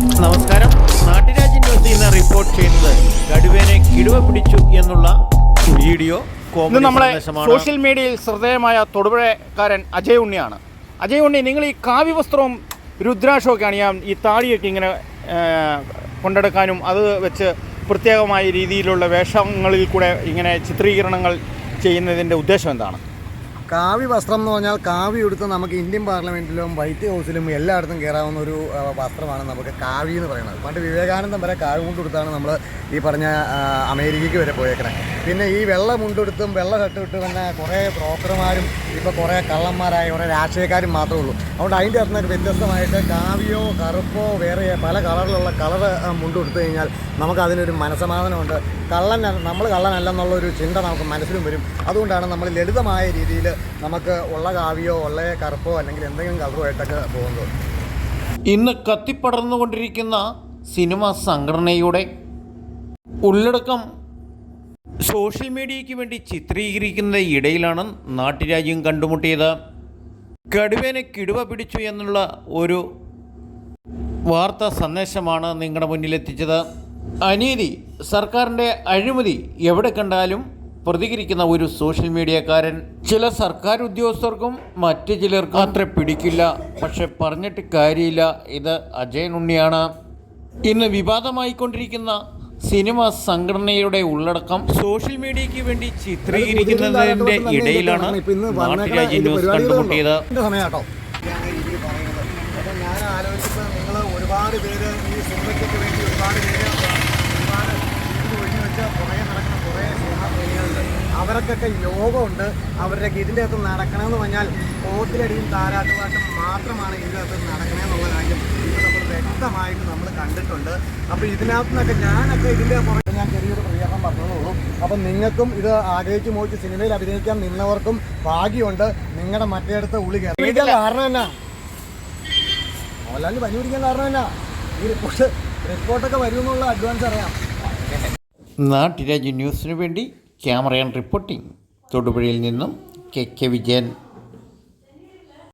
നമസ്കാരം. നാട്ടുരാജ്യ ന്യൂസ് ഇന്ന് റിപ്പോർട്ട് ചെയ്യുന്നത് കടുവേനെ കിടുവ പിടിച്ചു എന്നുള്ള വീഡിയോ ഇന്ന് നമ്മളെ സോഷ്യൽ മീഡിയയിൽ ശ്രദ്ധേയമായ തൊടുപുഴക്കാരൻ അജയ് ഉണ്ണിയാണ്. അജയ് ഉണ്ണി നിങ്ങൾ ഈ കാവ്യ വസ്ത്രവും രുദ്രാക്ഷമൊക്കെ അണിയാൻ ഈ താടിയൊക്കെ ഇങ്ങനെ കൊണ്ടെടുക്കാനും അത് വെച്ച് പ്രത്യേകമായ രീതിയിലുള്ള വേഷങ്ങളിൽ കൂടെ ഇങ്ങനെ ചിത്രീകരണങ്ങൾ ചെയ്യുന്നതിന്റെ ഉദ്ദേശം എന്താണ്? കാവി വസ്ത്രം എന്ന് പറഞ്ഞാൽ കാവി ഉടുത്ത് നമുക്ക് ഇന്ത്യൻ പാർലമെന്റിലും വൈറ്റ് ഹൗസിലും എല്ലായിടത്തും കയറാവുന്ന ഒരു വസ്ത്രമാണ് നമുക്ക് കാവി എന്ന് പറയുന്നത്. പണ്ട് വിവേകാനന്ദം വരെ കാവി മുണ്ടെടുത്താണ് നമ്മൾ ഈ പറഞ്ഞ അമേരിക്കയ്ക്ക് വരെ പോയേക്കണേ. പിന്നെ ഈ വെള്ള മുണ്ടെടുത്തും വെള്ള ഷർട്ട് ഇട്ട് തന്നെ കുറേ ബ്രോക്കർമാരും ഇപ്പോൾ കുറേ കള്ളന്മാരായ കുറേ രാഷ്ട്രീയക്കാരും മാത്രമേ ഉള്ളൂ. അതുകൊണ്ട് അതിന്റെ അർത്ഥം വ്യത്യസ്തമായിട്ട് കാവിയോ കറുപ്പോ വേറെ പല കളറിലുള്ള കളർ മുണ്ടെടുത്തു കഴിഞ്ഞാൽ നമുക്ക് അതിനൊരു മനസമാധാനമുണ്ട്. കള്ളൻ നമ്മൾ കള്ളനല്ലെന്നുള്ള ഒരു ചിന്ത നമുക്ക് മനസ്സിലും വരും. അതുകൊണ്ടാണ് നമ്മൾ ലളിതമായ രീതിയിൽ നമുക്ക് ഉള്ള കാവിയോ ഉള്ള കറുപ്പോ അല്ലെങ്കിൽ എന്തെങ്കിലും കളറോ ആയിട്ടൊക്കെ പോകുന്നത്. ഇന്ന് കത്തിപ്പടർന്നുകൊണ്ടിരിക്കുന്ന സിനിമ സംഘടനയുടെ ഉള്ളടക്കം സോഷ്യൽ മീഡിയയ്ക്ക് വേണ്ടി ചിത്രീകരിക്കുന്ന ഇടയിലാണ് നാട്ടുരാജ്യം കണ്ടുമുട്ടിയത്. കടുവേനെ കിടുവ പിടിച്ചു എന്നുള്ള ഒരു വാർത്താ സന്ദേശമാണ് നിങ്ങളുടെ മുന്നിലെത്തിച്ചത്. അനീതി സർക്കാരിന്റെ അഴിമതി എവിടെ കണ്ടാലും പ്രതികരിക്കുന്ന ഒരു സോഷ്യൽ മീഡിയക്കാരൻ ചില സർക്കാർ ഉദ്യോഗസ്ഥർക്കും മറ്റു ചിലർക്കും അത്ര പിടിക്കില്ല. പക്ഷെ പറഞ്ഞിട്ട് കാര്യമില്ല. ഇത് അജയൻ ഉണ്ണിയാണ്. ഇന്ന് വിവാദമായിക്കൊണ്ടിരിക്കുന്ന സിനിമ സംഘടനയുടെ ഉള്ളടക്കം സോഷ്യൽ മീഡിയയ്ക്ക് വേണ്ടി ചിത്രീകരിക്കുന്നതിന്റെ ഇടയിലാണ് നാട്ടുരാജ്യ ന്യൂസ് കണ്ടുമുട്ടിയത് എന്റെ സമയാട്ടോ അപ്പം ഞാൻ ആലോചിച്ചപ്പോൾ നിങ്ങൾ ഒരുപാട് പേര് ഈ സിനിമയ്ക്കൊക്കെ വേണ്ടി ഒരുപാട് പേര് ഒരുപാട് ഇത് ഒഴിഞ്ഞു വെച്ച പുറകെ നടക്കുന്ന കുറേ സിനിമാ പ്രേമികളുണ്ട് അവർക്കൊക്കെ യോഗമുണ്ട്. അവരുടെ ഇതിന്റെ അകത്ത് നടക്കണമെന്ന് പറഞ്ഞാൽ കോട്ടിലടിയും താരാട്ടുപാട്ടും മാത്രമാണ് ഇതിന്റെ അകത്ത് നടക്കണമെന്നുള്ള കാര്യം ഇത് നമ്മൾ വ്യക്തമായിട്ട് നമ്മൾ കണ്ടിട്ടുണ്ട്. അപ്പോൾ ഇതിനകത്ത് നിന്നൊക്കെ ഞാനൊക്കെ ഇതിന്റെ പുറകെ ഞാൻ ചെറിയൊരു പ്രതികരണം പറഞ്ഞതോളൂ അപ്പം നിങ്ങൾക്കും ഇത് ആഗ്രഹിച്ച് മോഹിച്ച് സിനിമയിൽ അഭിനയിക്കാൻ നിന്നവർക്കും ഭാഗ്യമുണ്ട്. നിങ്ങളുടെ മറ്റേടത്ത് ഉള്ളി കയറി. കാരണം എന്നാ? മോഹൻലാലിന് പനി പിടിക്കാൻ കാരണം എന്നാ? ഈ റിപ്പോർട്ട് റിപ്പോർട്ടൊക്കെ വരുമെന്നുള്ള അഡ്വാൻസ് അറിയാം. നാട്ടിരാജ് ന്യൂസിന് വേണ്ടി ക്യാമറ റിപ്പോർട്ടിംഗ്. തൊടുപുഴയിൽ നിന്നും കെ. കെ. വിജയൻ